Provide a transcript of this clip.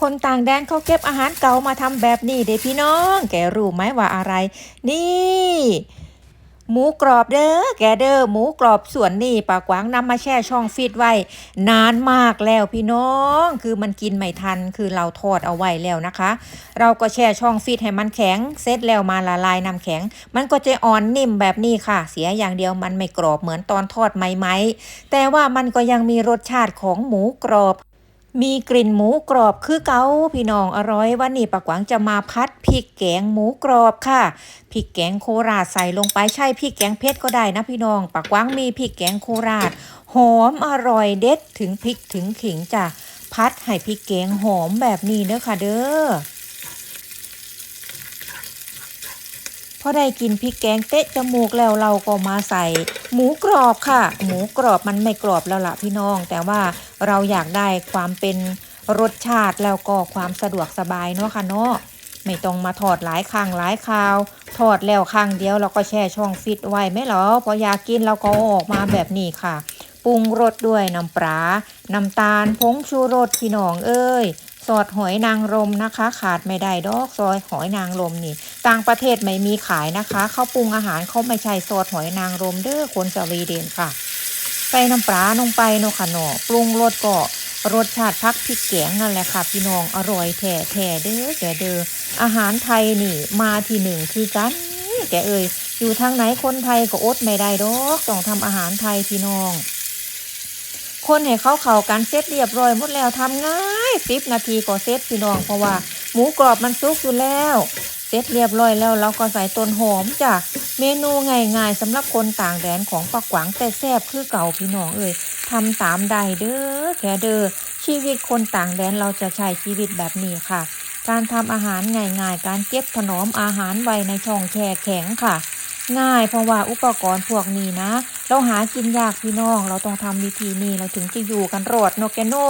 คนต่างแดนเขาเก็บอาหารเก่ามาทำแบบนี้เด้พี่น้อง แกรู้ไหมว่าอะไร นี่หมูกรอบเด้อแกเด้อหมูกรอบส่วนนี่ปากวางนำมาแช่ช่องฟิตไว้ นานมากแล้วพี่น้อง คือมันกินไม่ทันคือเราทอดเอาไว้แล้วนะคะ เราก็แช่ช่องฟิตให้มันแข็งเสร็จแล้วมาละลายน้ำแข็ง มันก็จะอ่อนนิ่มแบบนี้ค่ะ เสียอย่างเดียวมันไม่กรอบเหมือนตอนทอดใหม่ๆแต่ว่ามันก็ยังมีรสชาติของหมูกรอบ มีกลิ่นหมูกรอบคือเกาพี่น้องอร่อยวันนี้ปากวังจะมาพัดพริกแกงหมูกรอบค่ะพริกแกงโคราชใส่ลงไปใช่พริกแกงเพชรก็ได้นะพี่น้องปากวังมีพริกแกงโคราช หอมอร่อยเด็ดถึงพริกถึงขิงจ้ะพัดให้พริกแกงหอมแบบนี้เด้อค่ะเด้อ พอได้กินพริกแกงเตะจมูกแล้วเราก็มาใส่ หมูกรอบค่ะ หมูกรอบมันไม่กรอบแล้วล่ะพี่น้อง แต่ว่าเราอยากได้ความเป็นรสชาติแล้วก็ความสะดวกสบายเนาะค่ะเนาะไม่ต้องมาทอดหลายครั้งหลายคราวทอดแล้วครั้งเดียวเราก็แช่ช่องฟิตไว้ไหมเหรอพออยากกินเราก็ออกมาแบบนี้ค่ะ ปรุงรสด้วยน้ำปลาน้ำตาลผงชูรสพี่น้องเอ้ย ซอสหอยนางรมนะคะ ขาดไม่ได้ดอกซอยหอยนางรมนี่ ต่างประเทศไม่มีขายนะคะเขาปรุงอาหารเขาไม่ใช่ซอสหอยนางรมเด้อคนสวีเดนค่ะใส่น้ำปลาลงไปเนาะค่ะเนาะปรุงรสก็รสชาติพักพริกแกงนั่นแหละค่ะ พี่น้องอร่อยแท้แท้เด้อแกเด้ออาหารไทยนี่มาที่หนึ่งคือกันแกเอ่ยอยู่ทางไหนคนไทยก็อดไม่ได้ดอกต้องทำอาหารไทยพี่น้อง คนให้เขาเข้ากันเสร็จเรียบร้อยหมดแล้วทำง่ายสิบนาทีก็เสร็จพี่น้องเพราะว่าหมูกรอบมันสุกอยู่แล้วเสร็จเรียบร้อยแล้วเราก็ใส่ต้นหอมจ้ะเมนูง่ายๆสำหรับคนต่างแดนของปักหวังแต่แซ่บคือเก่าพี่น้องเอ่ยทำตามได้เด้อแค่เด้อชีวิตคนต่างแดนเราจะใช้ชีวิตแบบนี้ค่ะ การทำอาหารง่ายๆ การเก็บถนอมอาหารไว้ในช่องแช่แข็งค่ะ ง่ายเพราะว่าอุปกรณ์พวกนี้นะ เราหากินยากพี่น้อง เราต้องทำวิธีนี้เราถึงจะอยู่กันรอดเนกแกเนอ